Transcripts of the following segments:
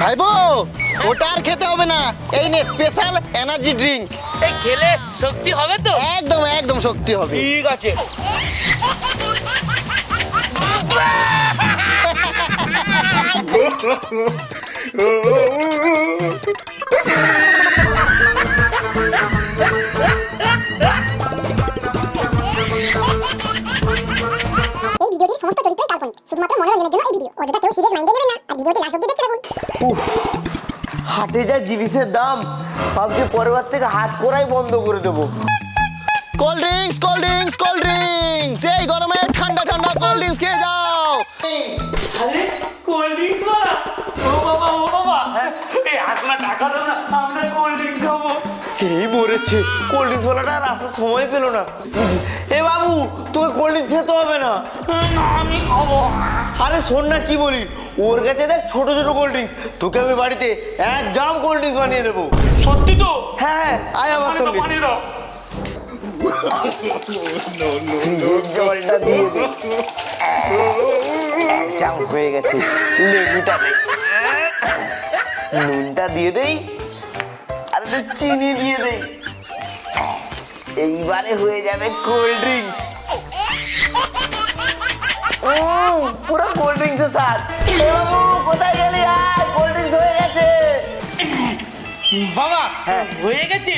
ভাইবো ওটা আর খেতে হবে না। এই নে স্পেশাল এনার্জি ড্রিঙ্ক এই খেলে শক্তি হবে তো? একদম একদম শক্তি হবে। ঠিক আছে। এই জিনিসের দাম ভাবছি পরের বার থেকে হাট করাই বন্ধ করে দেবো। Cold drinks cold drinks cold drinks এই গরমে ঠান্ডা ঠান্ডা কোল্ড ড্রিঙ্কস খেয়ে যাও। আরে কোল্ড ড্রিঙ্কস ও বাবা ও বাবা। এই আসলা টাকা দাও না আমরা কোল্ড ড্রিঙ্কস হব এই মরেছে। কোল্ড ড্রিঙ্কস ওয়ালাটা আর আসার সময় পেল না। এ তোকে কোল্ড ড্রিঙ্কস খেতে হবে না। আমি খাব। আরে শোন না কি বলি? ওর কাছে দেখ ছোট ছোট কোল্ড ড্রিঙ্কস তোকে আমি বাড়িতে এক জাম কোল্ড ড্রিঙ্কস বানিয়ে দেবো। সত্যি তো? হ্যাঁ আয় আমার সঙ্গে। দাও। জলটা দিয়ে দে। চাম হয়ে গেছে। লেবুটা দে। নুনটা দিয়ে দেই। আর চিনি দিয়ে দেই। এইবারে হয়ে যাবে কোল্ড ড্রিঙ্কস পুরো কোল্ড ড্রিঙ্কস স্বাদ। এ বাবু কোথায় গেলি আয় কোল্ড ড্রিঙ্কস হয়ে গেছে। বাবা হ্যাঁ। হয়ে গেছে?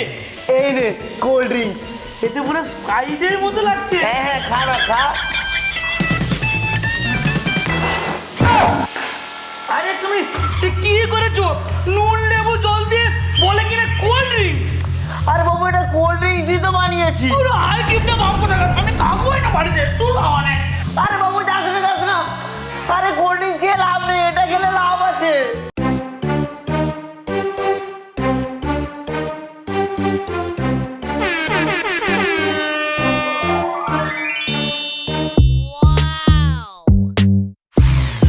এই নে কোল্ড ড্রিঙ্কস এতে পুরো স্প্রাইটের মতো লাগছে। হ্যাঁ হ্যাঁ খা না খা। আরে তুমি কি করেছ? নুন লেবু জল দিয়ে বলে কিনা কোল্ড ড্রিঙ্কস আরে বাবু এটা কোল্ড ড্রিঙ্কস দিয়ে তো বানিয়েছি। পুরো আর কিপটা বাপ কথা আমি থাকবোই না বাড়িতে তুই খাওয়া নে আরে বাবু যাস না যাস না আরে কোল্ড ড্রিঙ্কস খেয়ে লাভ নেই এটা খেলে লাভ আছে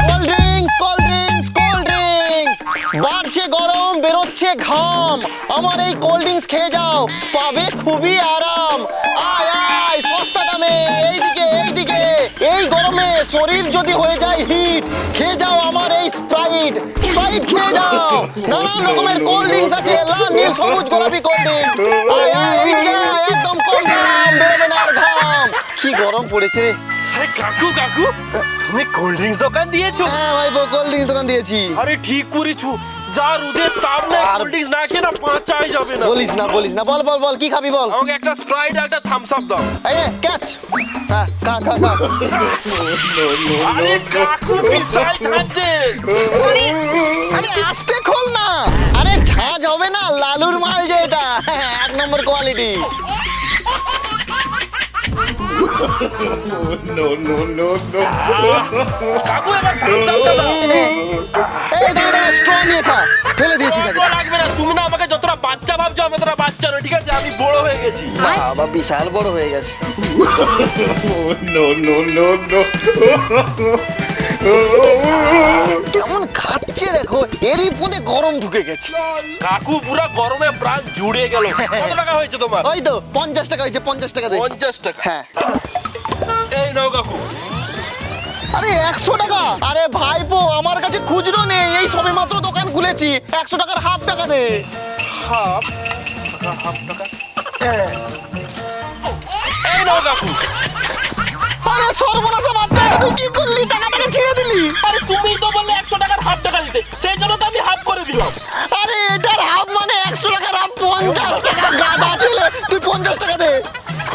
cold drinks cold drinks cold drinks বাড়ছে গরম বেরোচ্ছে ঘাম আমার এই কোল্ড ড্রিঙ্কস খেয়ে যাও পাবে খুবই আরাম আয় শরীর যদি হয়ে যায় হিট খেয়ে যাও আমার এই স্প্রাইট স্প্রাইট খেয়ে যাও। নানান রকমের কোল্ড ড্রিঙ্কস আছে লাল নীল সবুজ গোলাপি কোল্ড ড্রিঙ্কস একদম কোল্ড ড্রিঙ্কস বেরোবে না আর ঘাম। কি গরম পড়েছে আরে কাকু কাকু তুমি কোল্ড ড্রিঙ্কস দোকান দিয়েছ? হ্যাঁ ভাই কোল্ড ড্রিঙ্কস দোকান দিয়েছি। আরে ঠিক করেছ। যা তাপ না আর- কোল্ড ড্রিঙ্কস না খেয়ে না পাঁচাই যাবে না। বলিস না বলিস না। বল বল বল কি খাবি বল? আমাকে একটা স্প্রাইট আর একটা থামস আপ দাও। এই ক্যাচ হ্যাঁ খা খা খা। আরে কাকু বিশাল ছাড়ছে আরে আরে আস্তে খোল না। আরে ঝাঁজ হবে না লালুর মাল যে এটা। হ্যাঁ, এক নম্বর কোয়ালিটি কাকু এবার থামস আপটা দাও। এই স্ট্র নিয়ে খা ফেলে দিয়েছি তাকে। লাগবে না তুমি না আমাকে যতটা বাচ্চা ভাবছ আমি ততটা বাচ্চা নয় ঠিক আছে? আমি বড় হয়ে গেছি। বাবা বিশাল বড় হয়ে গেছে। কেমন খাচ্ছে দেখো এরই মধ্যে গরম ঢুকে গেছে। কাকু পুরা গরমে প্রাণ জুড়ে গেল। কত টাকা হয়েছে তোমার? ওই তো পঞ্চাশ টাকা হয়েছে পঞ্চাশ টাকা দে। পঞ্চাশ টাকা। হ্যাঁ। এই নাও কাকু। আরে একশো টাকা? আরে ভাইপো আমার কাছে খুচরো নেই। এই সবে মাত্র দোকান খুলেছি। একশো টাকার হাফ টাকা দে। হাফ হাফ টাকা? এই নাও কাকু আরে সর্বনাশা বাচ্চা এটা তুই কি করলি? টাকাটাকে ছিঁড়ে দিলি। আরে তুমি তো বললে একশো টাকার হাফ টাকা দিতে। সেই জন্য তো আমি হাফ করে দিলাম। আরে এটার হাফ মানে একশো টাকার হাফ পঞ্চাশ টাকা। গাদা ছেলে তুই পঞ্চাশ টাকা দে।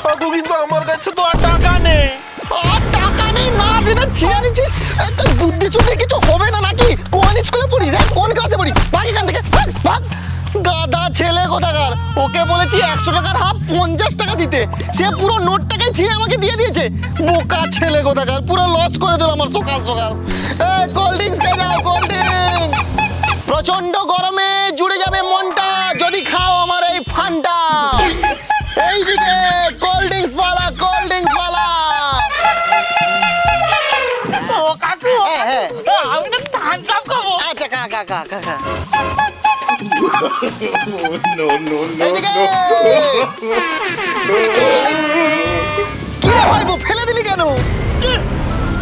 কাকু কিন্তু আমার কাছে তো আর টাকা নেই। এটা ছিঁড়ে দিচ্ছিস এই তোর বুদ্ধি শুদ্ধি কিছু হবে না নাকি? কোন স্কুলে পড়িস? হ্যাঁ কোন ক্লাসে পড়িস? ভাগ এখান থেকে, ভাগ গাদা ছেলে কোথাকার? ওকে বলেছি একশো টাকার হাফ পঞ্চাশ টাকা দিতে। সে পুরো নোটটাকে ছিঁড়ে আমাকে দিয়ে দিয়েছে। বোকা ছেলে কোথাকার? পুরো লস করে দিল আমার সকাল সকাল। এই কোল্ড ড্রিঙ্কস খেয়ে যাও কোল্ড ড্রিঙ্কস প্রচণ্ড গরমে জুড়ে যাবে মনটা। যদি খাও আমার এই ফান্টা এইদিকে কোল্ড এইদিকে কি রে ভাইবো ফেলে দিলি কেন?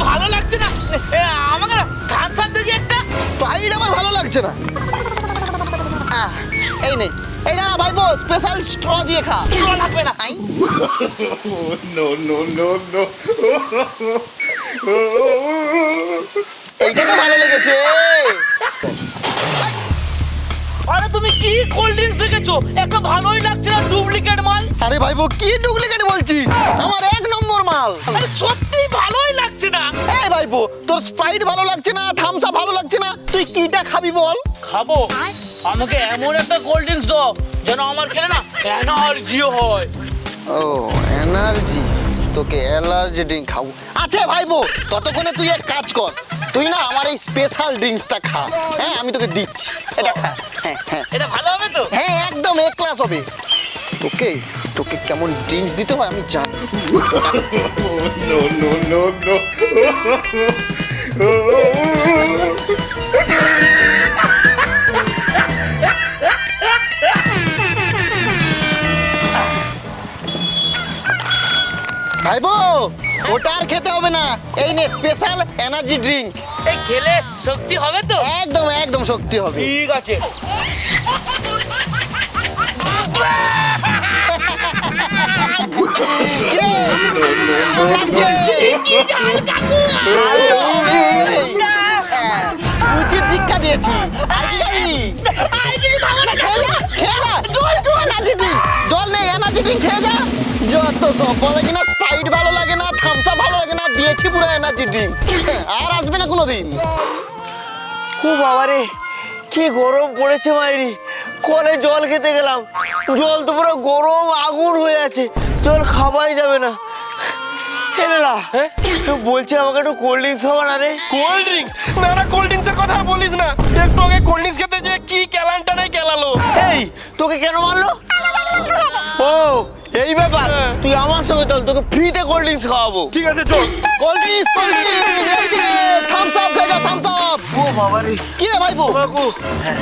ভালো লাগছে না? এ, আমাকে না থামস আপ দেখি একটা। স্প্রাইট আমার ভালো লাগছে না। এই নে এই না ভাইবো স্পেশাল স্ট্র দিয়ে খা। লাগবে না। no, no, no, no. এইটা তো ভালো লেগেছে। আরে তুমি কি কোল্ড ড্রিঙ্কস রেখেছো একটা ভালোই লাগছে না ডুপ্লিকেট মাল? আরে ভাইবো কি ডুপ্লিকেট বলছিস? আমার এক নম্বর মাল। আরে সত্যি ভালোই লাগছে না। এই ভাইবো তোর স্প্রাইট ভালো লাগছে না থামসা ভালো লাগছে না? তুই কিটা খাবি বল? খাব? আমাকে এমন একটা কোল্ড ড্রিঙ্কস দাও যেন আমার খেলে না এনার্জিও হয়। ও এনার্জি তোকে অ্যালার্জি ড্রিঙ্ক খাব। আচ্ছা ভাইবো ততক্ষণে তুই এক কাজ কর। তুই না আমার এই স্পেশাল ড্রিঙ্কসটা খা হ্যাঁ আমি তোকে দিচ্ছি এটা খা হ্যাঁ হ্যাঁ এটা ভালো হবে তো হ্যাঁ একদম এ ক্লাস হবে তোকে তোকে কেমন ড্রিঙ্কস দিতে হয় আমি জানি নো নো নো no. ভাইবো ওটা আর খেতে হবে না। এই নে স্পেশাল এনার্জি ড্রিঙ্ক এই খেলে শক্তি হবে তো? একদম একদম শক্তি হবে। ঠিক আছে। উচিত শিক্ষা দিয়েছি। আর কি খাবি যত সব বলে কিনা স্প্রাইট ভালো লাগে না থামসা ভালো লাগে না দিয়েছি পুরো এনার্জি ড্রিঙ্ক আর আসবে না কোনোদিন। ও বাবারে কি গরম পড়েছে মাইরি। কলে জল খেতে গেলাম। জল তো পুরো গরম আগুন হয়ে আছে। জল খাওয়াই যাবে না। এলা বলছি আমাকে একটু কোল্ড ড্রিঙ্কস খাওয়া না রে। কোল্ড ড্রিঙ্কস না না কোল্ড ড্রিঙ্কসের কথা আর বলিস না। একটু আগে কোল্ড ড্রিঙ্কস খেতে যে কি ক্যালানটা নাই কেলালো। এই তোকে কেন মারলো? ও এই ব্যাপার তুই আমার সঙ্গে চল তোকে ফ্রিতে কোল্ড ড্রিঙ্কস খাওয়াবো। ঠিক আছে চল। Cold drinks cold drinks Thums Up যা থামস আপ ও বাবারে। কি রে ভাইবো বাবু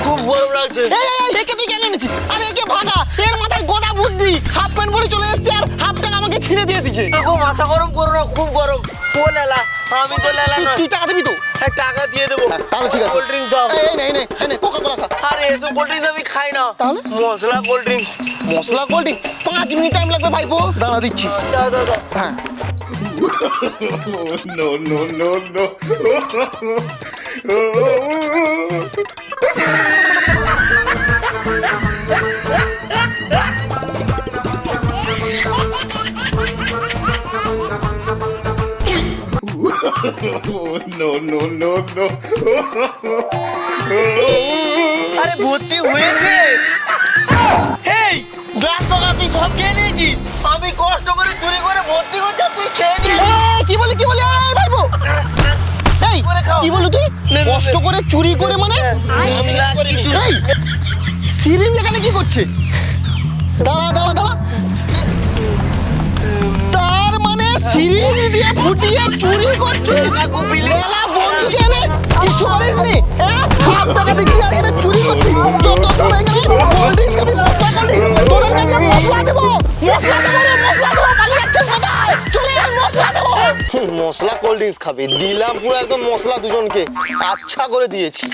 খুব গরম লাগছে। এই এই, এই, একে তুই কেন এনেছিস? আরে একে ভাগা। এর মাথায় গোদা বুদ্ধি। হাফ প্যান্ট পরে চলে এসেছে আর হাফ ছিঁড়ে দিয়ে দিছে দেখো মাথা গরম করো না খুব গরম ও লেলা আমি তো লেলা নয় তুই টাকা দিবি তো হ্যাঁ, টাকা দিয়ে দেবো হ্যাঁ, তাহলে ঠিক আছে কোল্ড ড্রিঙ্কস দাও এই, নে নে নে কোকা কোলা খা আরে এসব কোল্ড ড্রিঙ্কস আমি খাই না তাহলে? Masala cold drinks masala cold drink পাঁচ মিনিট টাইম লাগবে ভাইপো দাঁড়া দিচ্ছি দাও দাও দাও হ্যাঁ no, no, no, no. No, no, no, no. আরে ভর্তি হয়েছে। হেই গ্লাস টাকা তুই সব খেয়ে নিয়েছিস? আমি কষ্ট করে চুরি করে ভর্তি করছি তুই খেয়ে নিয়েছিস কি বলি কি বলি? এই ভাইপো এই। কি বলি তুই? নে, নে, কষ্ট নে। করে চুরি করে মানে? আমি না কিছু এই সিরিঞ্জ এখানে কি করছে? দাঁড়া দাঁড়া দাঁড়া। মানে দিয়ে ফুটিয়ে চুরি করছিস মেলা বন্ধু দিয়ে কিছু করিস নি হাত টাকা আর এখানে চুরি করছিস যত সময় ড্রিঙ্কস খাবি মশলা তোর কাছে মশলা দেবো। মশলা দেবো রে মশলা দেবো। পালিয়ে যাচ্ছিস কোথায়? চলে আয় মশলা দেবো। মশলা কোল্ড ড্রিঙ্কস খাবি। দিলাম পুরো একদম মশলা দুজনকে। আচ্ছা করে দিয়েছি।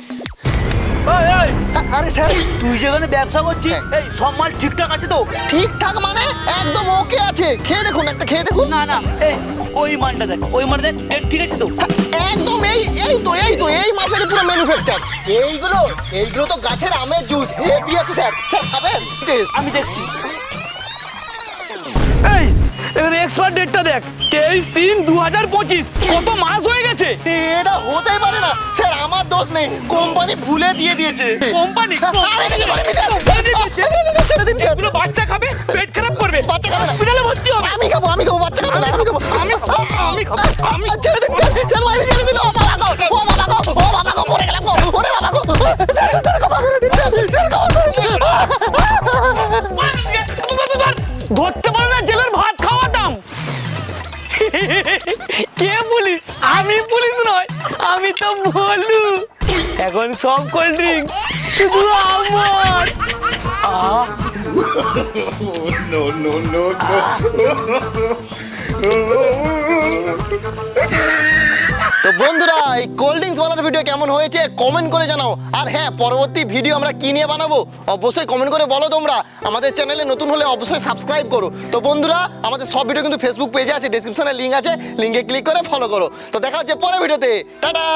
আরে স্যার। তুই যেখানে ব্যবসা করছিস হ্যাঁ। এই সব মাল ঠিকঠাক আছে তো? ঠিকঠাক মানে একদম ওকে আছে। খেয়ে দেখুন একটা খেয়ে দেখুন। না না এই ওই মালটা দেখ ওই মালটা দেখ ডেট ঠিক আছে তো? একদম এই এই তো এই তো এই মাসের পুরো ম্যানুফ্যাকচার এইগুলো এইগুলো তো গাছের আমের জুস হেভি আছে স্যার। স্যার খাবেন? আমি দেখছি। এক্সপায়ার ডেটটা দেখ। তেইশ তিন দু হাজার পঁচিশ। কত মাস হয়ে গেছে? এটা হতেই পারে না। স্যার আমার দোষ নেই। কোম্পানি ভুলে দিয়ে দিয়েছে। কোম্পানি। এগুলো বাচ্চা খাবে? পেট খারাপ করবে? বাচ্চা খাবে না। হসপিটালে ভর্তি হবে। আমি খাব আমি খাব বাচ্চা খাবে না আমি খাব। আমি আমি খাব, আমি- ছেড়ে দিন। এখন সব কোল্ড ড্রিঙ্ক শুধু আমার. তো বন্ধুরা, এই কোল্ড ড্রিঙ্কস ভিডিও ভিডিও কেমন হয়েছে কমেন্ট করে জানাও। আর হ্যাঁ পরবর্তী ভিডিও আমরা কি নিয়ে বানাবো, অবশ্যই কমেন্ট করে বলো তোমরা। আমাদের চ্যানেলে নতুন হলে অবশ্যই সাবস্ক্রাইব করো। তো বন্ধুরা, আমাদের সব ভিডিও কিন্তু ফেসবুক পেজে আছে ডিসক্রিপশনে লিঙ্ক আছে। লিঙ্কে ক্লিক করে ফলো করো। তো দেখা হচ্ছে পরের ভিডিওতে টাটা!